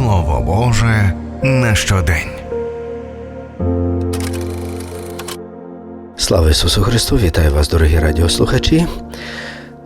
Слово Боже на щодень. Слава Ісусу Христу! Вітаю вас, дорогі радіослухачі.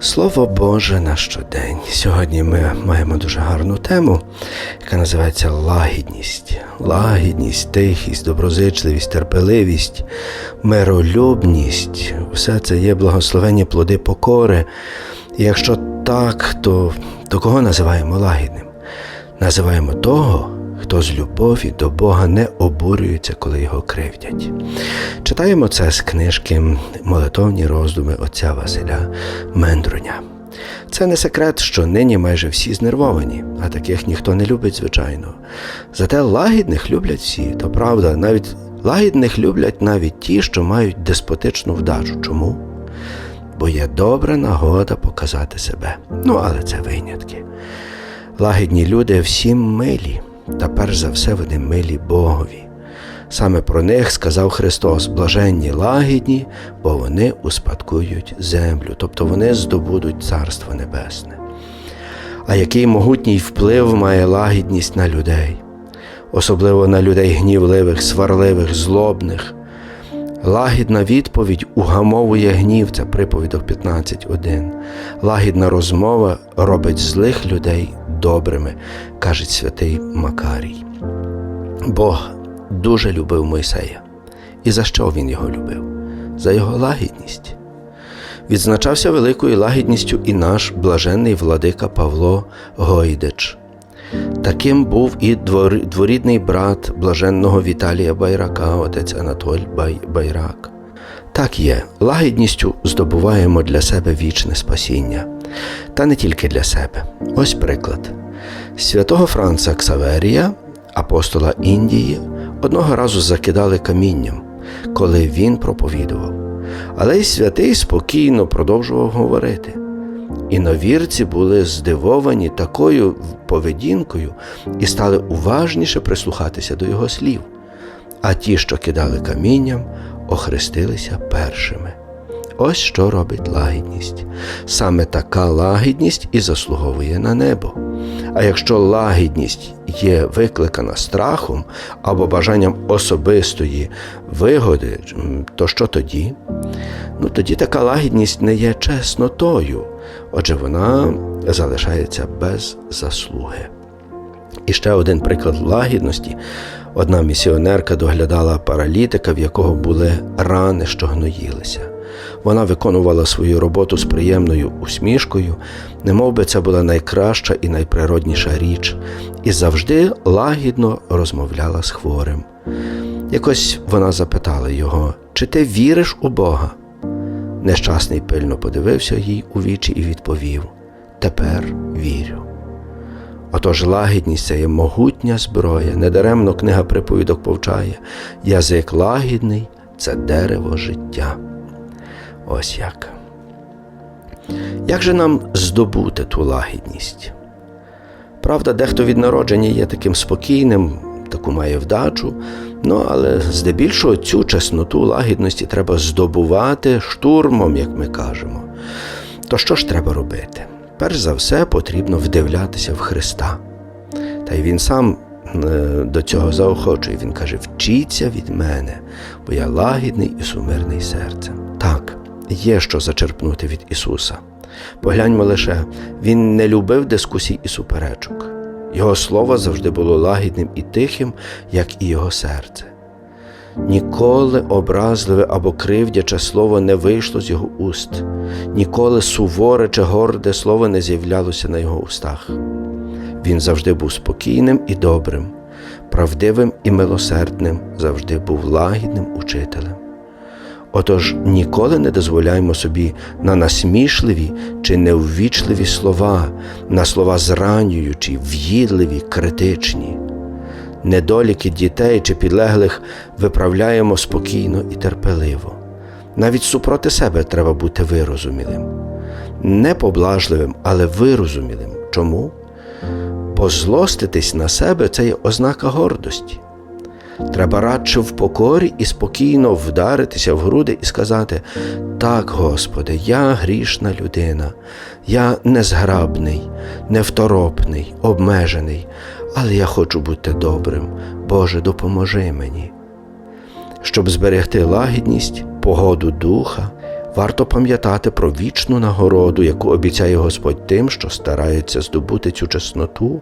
Слово Боже на щодень. Сьогодні ми маємо дуже гарну тему, яка називається лагідність. Лагідність, тихість, доброзичливість, терпеливість, миролюбність все це є благословенні плоди покори. І якщо так, то, то кого називаємо лагідним? Називаємо того, хто з любові до Бога не обурюється, коли його кривдять. Читаємо це з книжки Молитовні роздуми отця Василя Мендруня. Це не секрет, що нині майже всі знервовані, а таких ніхто не любить, звичайно. Зате лагідних люблять всі, то правда, навіть лагідних люблять навіть ті, що мають деспотичну вдачу. Чому? Бо є добра нагода показати себе. Ну, але це винятки. Лагідні люди всім милі, та перш за все вони милі Богові. Саме про них сказав Христос: блаженні лагідні, бо вони успадкують землю, тобто вони здобудуть Царство Небесне. А який могутній вплив має лагідність на людей, особливо на людей гнівливих, сварливих, злобних. Лагідна відповідь угамовує гнів, це приповідок 15.1. Лагідна розмова робить злих людей добрими, каже святий Макарій. Бог дуже любив Мойсея. І за що він його любив? За його лагідність. Відзначався великою лагідністю і наш блаженний владика Павло Гойдич. Таким був і дворідний брат блаженного Віталія Байрака, отець Анатоль Байрак. Так є, лагідністю здобуваємо для себе вічне спасіння, та не тільки для себе. Ось приклад. Святого Франца Ксаверія, апостола Індії, одного разу закидали камінням, коли він проповідував. Але й святий спокійно продовжував говорити. Іновірці були здивовані такою поведінкою і стали уважніше прислухатися до його слів. А ті, що кидали камінням, охрестилися першими. Ось що робить лагідність. Саме така лагідність і заслуговує на небо. А якщо лагідність є викликана страхом або бажанням особистої вигоди, то що тоді? Ну тоді така лагідність не є чеснотою, отже, вона залишається без заслуги. І ще один приклад лагідності. Одна місіонерка доглядала паралітика, в якого були рани, що гноїлися. Вона виконувала свою роботу з приємною усмішкою, немов би це була найкраща і найприродніша річ, і завжди лагідно розмовляла з хворим. Якось вона запитала його, чи ти віриш у Бога? Нещасний пильно подивився їй у вічі і відповів: Тепер вірю. Отож лагідність це є могутня зброя, недаремно книга приповідок повчає язик лагідний це дерево життя. Ось як. Як же нам здобути ту лагідність? Правда, дехто від народження є таким спокійним, таку має вдачу, ну але здебільшого цю чесноту лагідності треба здобувати штурмом, як ми кажемо. То що ж треба робити? Перш за все потрібно вдивлятися в Христа. Та й він сам е, до цього заохочує. Він каже: вчіться від мене, бо я лагідний і сумирний серцем. Так, є що зачерпнути від Ісуса. Погляньмо лише, Він не любив дискусій і суперечок. Його слово завжди було лагідним і тихим, як і його серце. Ніколи образливе або кривдяче слово не вийшло з його уст, ніколи суворе чи горде слово не з'являлося на його устах. Він завжди був спокійним і добрим, правдивим і милосердним, завжди був лагідним учителем. Отож ніколи не дозволяймо собі на насмішливі чи неввічливі слова, на слова зранюючі, в'їдливі, критичні. Недоліки дітей чи підлеглих виправляємо спокійно і терпеливо. Навіть супроти себе треба бути вирозумілим, не поблажливим, але вирозумілим. Чому? Позлоститись на себе це є ознака гордості. Треба радше в покорі і спокійно вдаритися в груди і сказати: Так, Господи, я грішна людина, я незграбний, невторопний, обмежений, але я хочу бути добрим. Боже, допоможи мені. Щоб зберегти лагідність, погоду духа, варто пам'ятати про вічну нагороду, яку обіцяє Господь тим, що старається здобути цю чесноту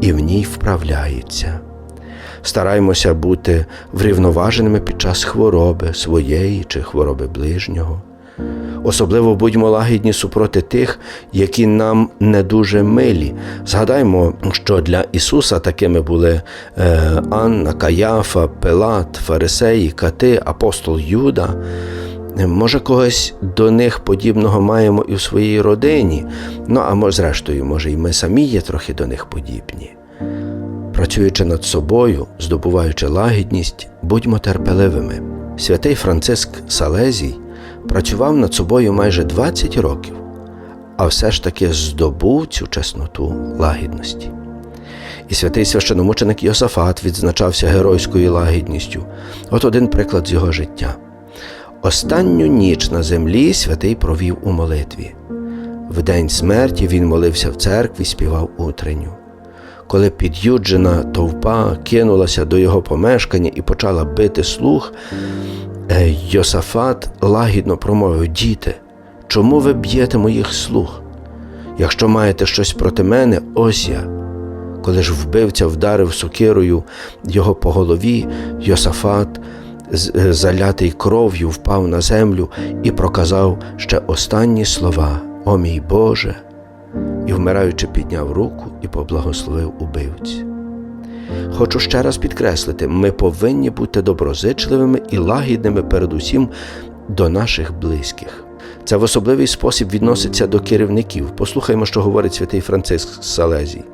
і в ній вправляється. Стараймося бути врівноваженими під час хвороби своєї чи хвороби ближнього. Особливо будьмо лагідні супроти тих, які нам не дуже милі. Згадаймо, що для Ісуса такими були е, Анна, Каяфа, Пилат, Фарисеї, Кати, апостол Юда. Може, когось до них подібного маємо і в своїй родині, ну а може, зрештою, може, і ми самі є трохи до них подібні. Працюючи над собою, здобуваючи лагідність, будьмо терпеливими. Святий Франциск Салезій працював над собою майже 20 років, а все ж таки здобув цю чесноту лагідності. І святий священомученик Йосафат відзначався геройською лагідністю. От один приклад з його життя. Останню ніч на землі святий провів у молитві. В день смерті він молився в церкві, співав утренню. Коли під'юджена товпа кинулася до його помешкання і почала бити слух, Йосафат лагідно промовив: Діти, чому ви б'єте моїх слуг? Якщо маєте щось проти мене, ось я. Коли ж вбивця вдарив сокирою його по голові, Йосафат, е, залятий кров'ю, впав на землю і проказав ще останні слова: О мій Боже! І, вмираючи, підняв руку і поблагословив убивці. Хочу ще раз підкреслити, ми повинні бути доброзичливими і лагідними передусім до наших близьких. Це в особливий спосіб відноситься до керівників. Послухаймо, що говорить святий Франциск з Салезій.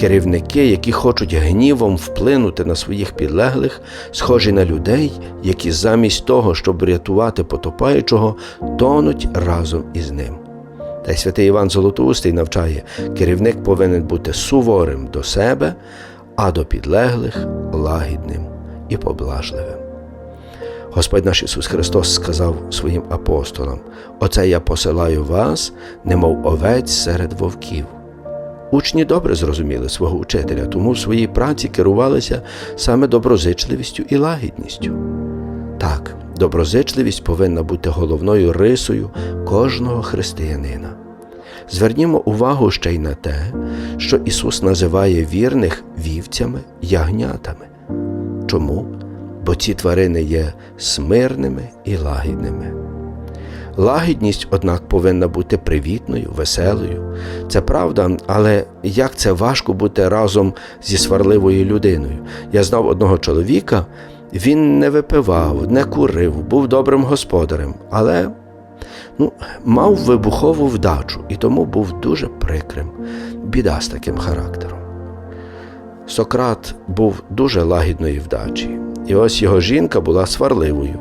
Керівники, які хочуть гнівом вплинути на своїх підлеглих, схожі на людей, які замість того, щоб рятувати потопаючого, тонуть разом із ним. Та й святий Іван Золотоустий навчає, керівник повинен бути суворим до себе, а до підлеглих лагідним і поблажливим. Господь наш Ісус Христос сказав своїм апостолам: Оце я посилаю вас, немов овець серед вовків. Учні добре зрозуміли свого учителя, тому в своїй праці керувалися саме доброзичливістю і лагідністю. Так, доброзичливість повинна бути головною рисою кожного християнина. Звернімо увагу ще й на те, що Ісус називає вірних вівцями, ягнятами. Чому? Бо ці тварини є смирними і лагідними. Лагідність, однак, повинна бути привітною, веселою. Це правда, але як це важко бути разом зі сварливою людиною. Я знав одного чоловіка, він не випивав, не курив, був добрим господарем, але ну, мав вибухову вдачу і тому був дуже прикрим, біда з таким характером. Сократ був дуже лагідної вдачі, і ось його жінка була сварливою.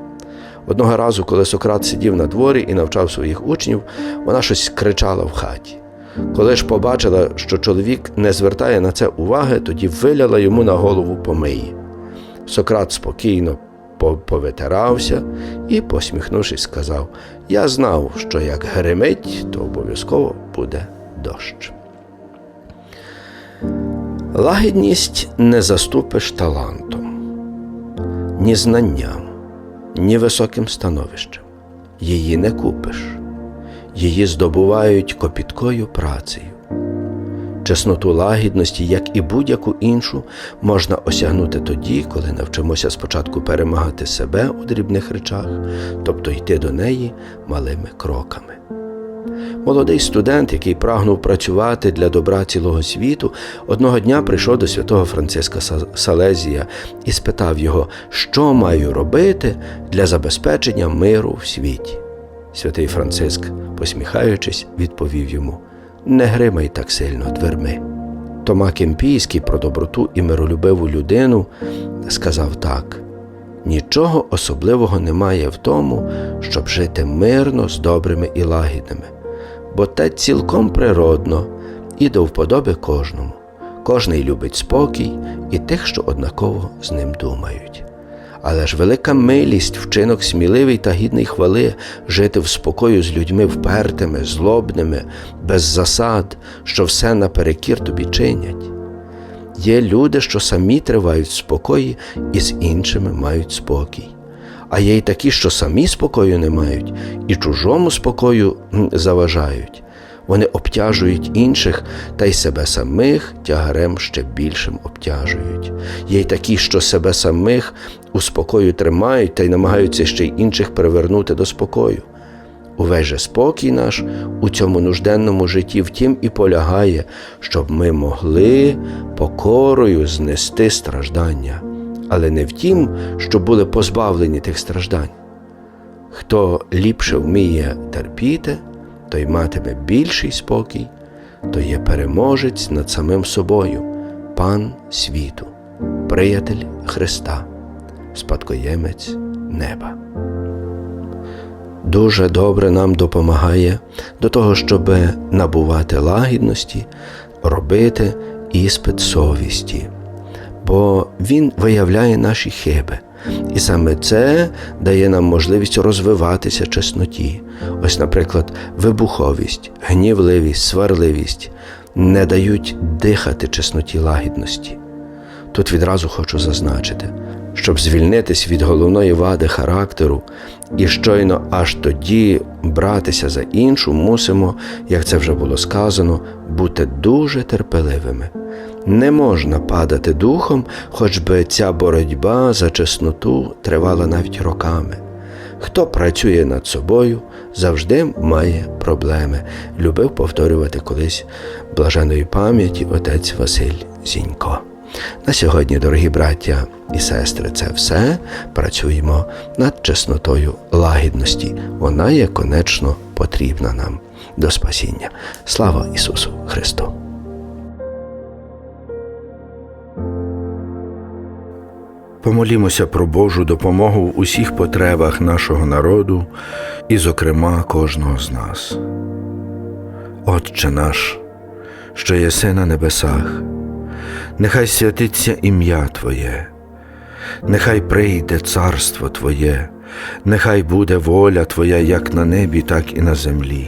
Одного разу, коли Сократ сидів на дворі і навчав своїх учнів, вона щось кричала в хаті. Коли ж побачила, що чоловік не звертає на це уваги, тоді виляла йому на голову помиї. Сократ спокійно по- повитирався і, посміхнувшись, сказав: Я знав, що як гримить, то обов'язково буде дощ. Лагідність не заступиш талантом, ні знанням, ні високим становищем. Її не купиш, її здобувають копіткою працею. Чесноту лагідності, як і будь-яку іншу, можна осягнути тоді, коли навчимося спочатку перемагати себе у дрібних речах, тобто йти до неї малими кроками. Молодий студент, який прагнув працювати для добра цілого світу, одного дня прийшов до святого Франциска Салезія і спитав його, що маю робити для забезпечення миру в світі. Святий Франциск, посміхаючись, відповів йому: Не гримай так сильно дверми. Тома Кемпійський про доброту і миролюбиву людину сказав так: нічого особливого немає в тому, щоб жити мирно з добрими і лагідними, бо те цілком природно і до вподоби кожному. Кожний любить спокій і тих, що однаково з ним думають. Але ж велика милість, вчинок сміливий та гідний хвали жити в спокою з людьми впертими, злобними, без засад, що все наперекір тобі чинять. Є люди, що самі тривають в спокої і з іншими мають спокій. А є й такі, що самі спокою не мають і чужому спокою заважають. Вони обтяжують інших та й себе самих тягарем ще більшим обтяжують. Є й такі, що себе самих у спокою тримають та й намагаються ще й інших привернути до спокою. Увесь же спокій наш у цьому нужденному житті втім і полягає, щоб ми могли покорою знести страждання, але не втім, щоб були позбавлені тих страждань. Хто ліпше вміє терпіти, той матиме більший спокій, то є переможець над самим собою, пан світу, приятель Христа, спадкоємець неба дуже добре нам допомагає до того, щоб набувати лагідності, робити іспит совісті, бо він виявляє наші хиби. І саме це дає нам можливість розвиватися чесноті. Ось, наприклад, вибуховість, гнівливість, сварливість не дають дихати чесноті лагідності. Тут відразу хочу зазначити, щоб звільнитись від головної вади характеру і щойно аж тоді братися за іншу, мусимо, як це вже було сказано, бути дуже терпеливими. Не можна падати духом, хоч би ця боротьба за чесноту тривала навіть роками. Хто працює над собою, завжди має проблеми, любив повторювати колись блаженої пам'яті отець Василь Зінько. На сьогодні, дорогі браття і сестри, це все. Працюємо над чеснотою лагідності. Вона є конечно потрібна нам до спасіння. Слава Ісусу Христу! Помолімося про Божу допомогу в усіх потребах нашого народу і, зокрема, кожного з нас. Отче наш, що єси на небесах, нехай святиться ім'я Твоє, нехай прийде царство Твоє, нехай буде воля Твоя як на небі, так і на землі.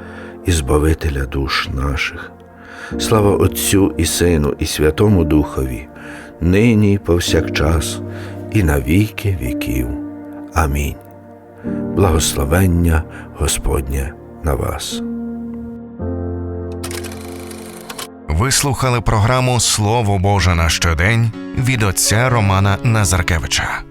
і Збавителя душ наших. Слава Отцю і Сину, і Святому Духові, нині і повсякчас, і на віки віків. Амінь. Благословення Господнє на вас. Ви слухали програму Слово Боже на щодень від отця Романа Назаркевича.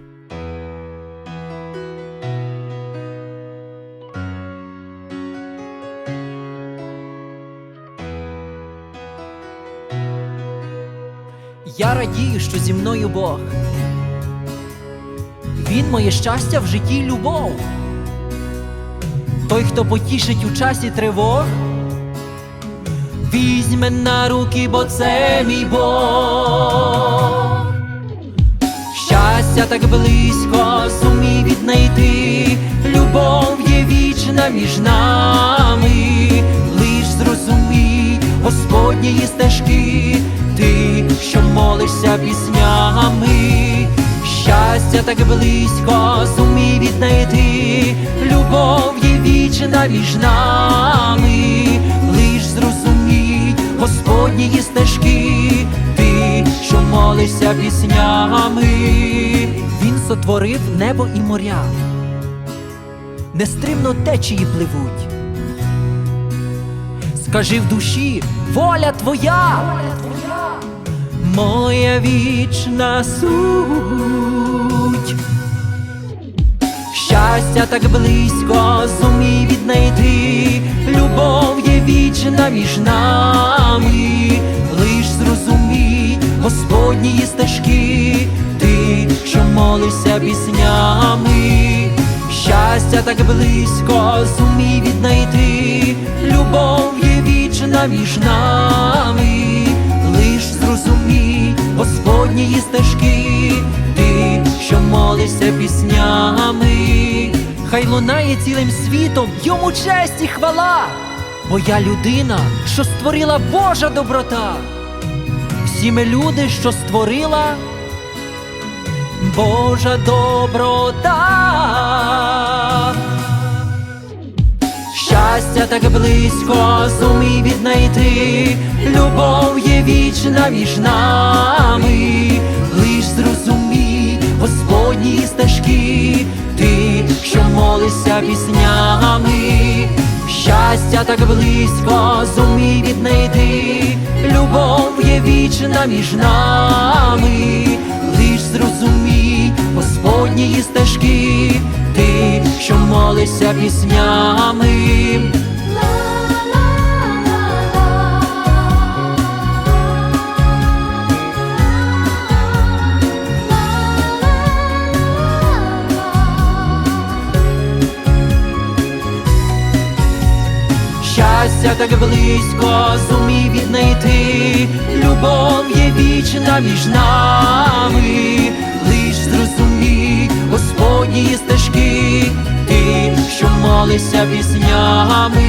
Я радію, що зі мною Бог. Він моє щастя в житті й любов. Той, хто потішить у часі тривог, візьме на руки, бо це мій Бог. Щастя так близько зумів віднайти, любов є вічна між нами, лиш зрозумій Господньої стежки, так близько зумій віднайти, любов є вічна між нами, лиш зрозумій Господньої стежки, ти, що молишся піснями, він сотворив небо і моря, нестримно течії пливуть. Скажи в душі, воля твоя, моя вічна суть. Щастя так близько зумій віднайти, любов є вічна між нами, лиш зрозумій Господні стежки, ти, що молишся піснями, щастя так близько зумій віднайти, любов є вічна між нами, лиш зрозумій Господні стежки, що молишся піснями, хай лунає цілим світом йому честь і хвала, бо я людина, що створила Божа доброта. Всі ми люди, що створила Божа доброта. Щастя так близько зумій віднайти, любов є вічна між нами, Господні стежки, ти, що молишся піснями, щастя так близько зумій віднайти, любов є вічна між нами, лиш зрозумій Господні стежки, ти, що молишся піснями. Щастя так близько зумів віднайти, любов є вічна між нами, лиш зрозумій Господні стежки, ти, що молишся піснями.